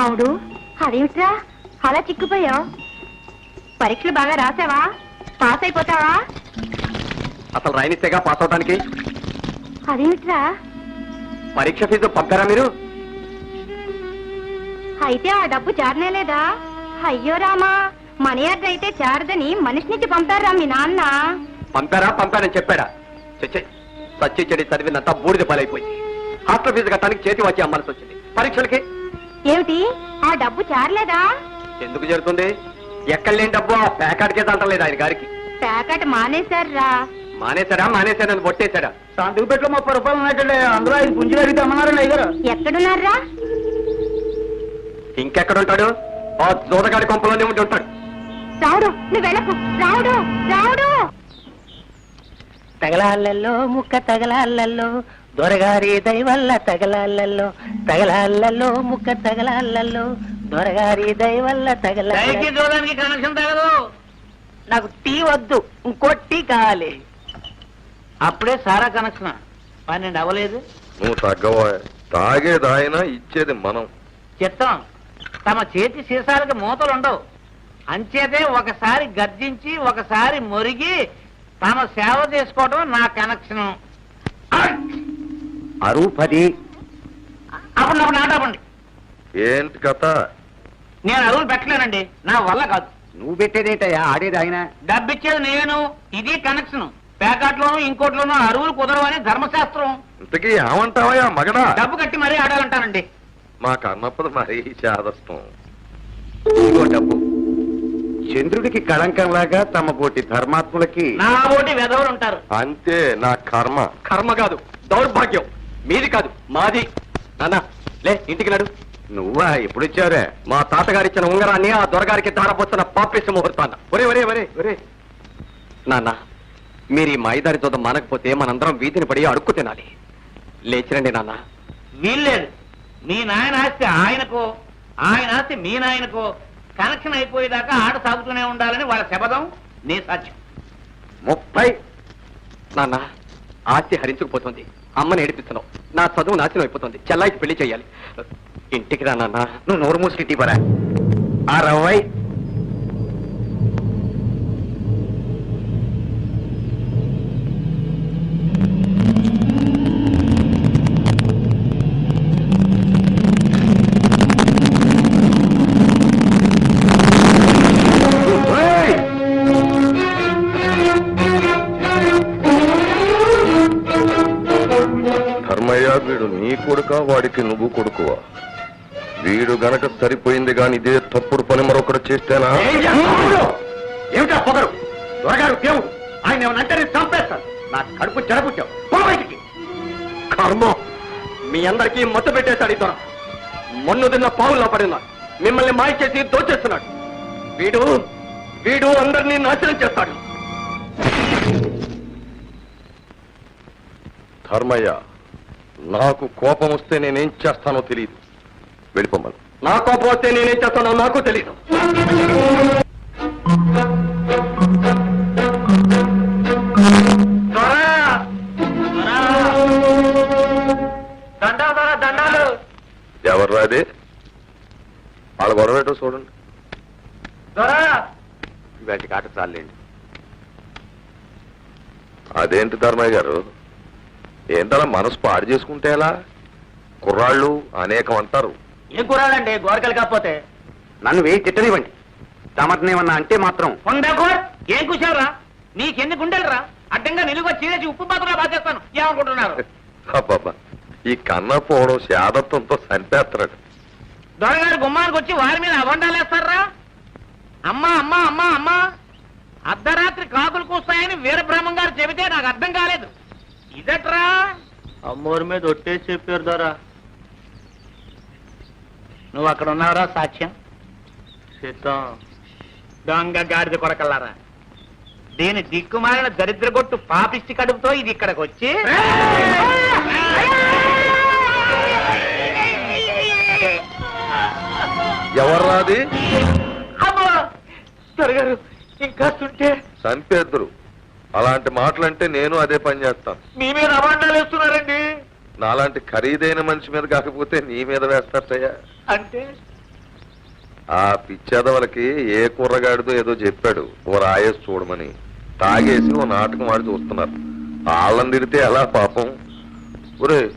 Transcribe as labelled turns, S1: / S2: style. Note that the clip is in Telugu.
S1: రాముడు. అదేమిట్రా? అలా చిక్కుపోయావు. పరీక్షలు బాగా రాసావా? పాస్ అయిపోతావా?
S2: అసలు రాయనిస్తేగా పాస్ అవడానికి?
S1: అదేమిట్రా?
S2: పరీక్ష ఫీజు పంపారా మీరు?
S1: అయితే ఆ డబ్బు చారనేలేదా అయ్యో రామా మనీ అయితే చారదని మనిషి నుంచి పంపారా మీ నాన్న?
S2: పంపారా పంపారని చెప్పాడా? చచ్చే సచ్చి చెడి చదివినంతా బూడిద పాలైపోయింది. హాస్టల్ ఫీజు కట్టడానికి చేతి వచ్చి అమ్మాల్సి వచ్చింది పరీక్షలకి?
S1: ఏమిటి? ఆ డబ్బు చారలేదా?
S2: ఎందుకు జరుగుతుంది ఎక్కడ లేని డబ్బు ఆ ప్యాకాడికే తంటలేదు ఆయన గారికి.
S1: ప్యాకెట్ మానేశారా?
S2: మానేశారా? మానేశారని పొట్టేశాడా
S3: సంతకుపెట్లో ముప్పై రూపాయలు ఉన్నట్టండి అందులో ఐదు పుంజులు అడిగితే అమ్మన్నారండి అయ్యారు
S1: ఎక్కడున్నారా
S2: ఇంకెక్కడుంటాడు? ఆ జోదగాడి కొంపలోనే ఉండి ఉంటాడు.
S1: రావుడు నువ్వు వెళ్ళకు. రావుడు రావుడు.
S4: తగలాళ్ళల్లో ముక్క తగలాళ్ళల్లో దొరగారి దయవల్ల తగలాళ్ళల్లో తగలాళ్ళల్లో ముక్క తగలాళ్ళల్లో దొరగారి దయవల్ల తగల
S3: చూడడానికి కనెక్షన్ తగదు.
S4: నాకు టీ వద్దు ఇంకో టీ కావాలి.
S3: అప్పుడే సారా కనెక్షన్. పన్నెండు అవ్వలేదు.
S5: నువ్వు తగ్గవా తాగేది ఆయన ఇచ్చేది మనం.
S3: చిత్తం తమ చేతి సీసాలకి మూతలు ఉండవు. అంచేతే ఒకసారి గర్జించి ఒకసారి మొరిగి తమ సేవ చేసుకోవడం నా కనెక్షన్.
S2: అరువు పది
S3: అప్పుడు అప్పుడు నాటపండి
S5: ఏంటి కథ?
S3: నేను అరువులు పెట్టలేనండి. నా వల్ల కాదు.
S2: నువ్వు పెట్టేదేంటయ్యా? ఆడేది ఆయన.
S3: డబ్బిచ్చేది నేను ఇది కనెక్షన్ ప్యాకెట్లోను ఇంకోట్లోనూ అరువులు కుదరవని ధర్మశాస్త్రం.
S5: ఇంతకీ ఏమంటావయ్యా మగడా?
S3: డబ్బు కట్టి మరీ ఆడాలంటానండి.
S5: మా కన్నప్పది మరీ చాదస్తం
S2: ఇదిగో డబ్బు. చంద్రుడికి కళంకంలాగా తమ పోటీ ధర్మాత్ములకి
S3: నా ఓటి వెధవులు ఉంటారు.
S5: అంతే నా కర్మ.
S2: కర్మ కాదు దౌర్భాగ్యం. మీది కాదు మాది. నాన్న లే ఇంటికి నడు. నువ్వా ఎప్పుడు ఇచ్చారే మా తాతగారు ఇచ్చిన ఉంగరాన్ని ఆ దొరగారికి తారపోతున్న పాపిష్ట ముహూర్తాన్న. ఒరే ఒరే ఒరే ఒరే. నాన్న మీరు ఈ మాయిదారి చూద్దాం మానకపోతే మనందరం వీధిని పడి అడుక్కు తినాలి. లేచిరండి నాన్న.
S3: వీల్లేదు. మీ నాయన ఆస్తి ఆయనకో ఆయన ఆస్తి మీ నాయనకో. కనెక్షన్ అయిపోయేదాకా ఆట సాగుతూనే ఉండాలని వాళ్ళ శపథం నీ సాధ్యం.
S2: ముప్పై. నాన్న ఆస్తి హరించుకుపోతుంది. అమ్మని ఏడిపిస్తున్నావు. నా చదువు నాశనం అయిపోతుంది. చెల్లాయికి పెళ్ళి చేయాలి. ఇంటికి రా నాన్న. నువ్వు నోరు మూసి ఇంటికి పరా. ఆ ఏయ్!
S5: కొడుక వాడికి నువ్వు కొడుకువా? వీడు గనక సరిపోయింది గాని ఇదే తప్పుడు పని మరొకటి చేస్తేనా?
S2: ఏమిటా పొగరు? దొరగారు దేవుడు. ఆయన ఏమనంటే నేను చంపేస్తాను నా కడుపు బయటికి. కర్మ. మీ అందరికీ మత్తు పెట్టేశాడు ఈ దొర. మొన్ను తిన్న పావుల్లో పడినా మిమ్మల్ని మాయ చేసి దోచేస్తున్నాడు. వీడు వీడు అందరినీ నాశనం చేస్తాడు.
S5: ధర్మయ్య నాకు కోపం వస్తే నేనేం చేస్తానో తెలియదు వెళ్ళిపోమను
S2: నా కోపం వస్తే నేనేం చేస్తానో నాకు తెలియదు
S5: ఎవరు రాదే వాళ్ళ గొడవేటో చూడండి.
S2: వాటికి ఆట చాలండి
S5: అదేంటి ధర్మయ్య గారు? ఏంటలా మనసు పాడు చేసుకుంటే ఎలా? కుర్రాళ్ళు అనేకం అంటారు.
S3: ఏం కూరాలండి గోరకలు కాకపోతే.
S2: నన్ను వేయి తిట్టనివ్వండి. తమటనేమన్నా అంటే మాత్రం.
S3: ఏం కూర్చోరా నీకెన్ని గుండెలరా? అడ్డంగా నిలువ చీరేసి ఉప్పు మాత్రమే బాధేస్తాను ఏమనుకుంటున్నారు?
S5: అబ్బాబా ఈ కన్న పోవడం శాదత్వంతో చంపేస్తున్నాడు
S3: దొరగారు గుమ్మానికి వచ్చి వారి మీద అవండాలేస్తారా అమ్మా అమ్మా అమ్మా అమ్మా. అర్ధరాత్రి కాకులు కూస్తాయని వీరబ్రహ్మం గారు చెబితే నాకు అర్థం కాలేదు. ఇదట్రా? అమ్మోరి మీద ఒట్టేసి చెప్పారు దొరా. నువ్వు అక్కడ ఉన్నావురా సాక్ష్యం? సిద్ధం. దొంగ గాడిద కొడకల్లారా? దీని దిక్కుమాలిన దరిద్రగొట్టు పాపిష్టి కడుపుతో ఇది ఇక్కడికి వచ్చి
S5: ఎవరు రాది
S3: అమ్మో! దొరగారు ఇంకా తుంటే
S5: చంపేద్దరు. అలాంటి మాటలంటే నేను అదే పని చేస్తాను.
S3: మీ మీద అవాండాలు వేస్తున్నారండి.
S5: నాలాంటి ఖరీదైన మనిషి మీద కాకపోతే నీ మీద వేస్తారయ్యా
S3: అంటే?
S5: ఆ పిచ్చేదవలకి ఏ కుర్రగాడిదో ఏదో చెప్పాడు. ఓ రాయేసి చూడమని. తాగేసి ఓ నాటకం ఆడి చూస్తున్నారు. వాళ్ళని తిడితే ఎలా పాపం? ఒరే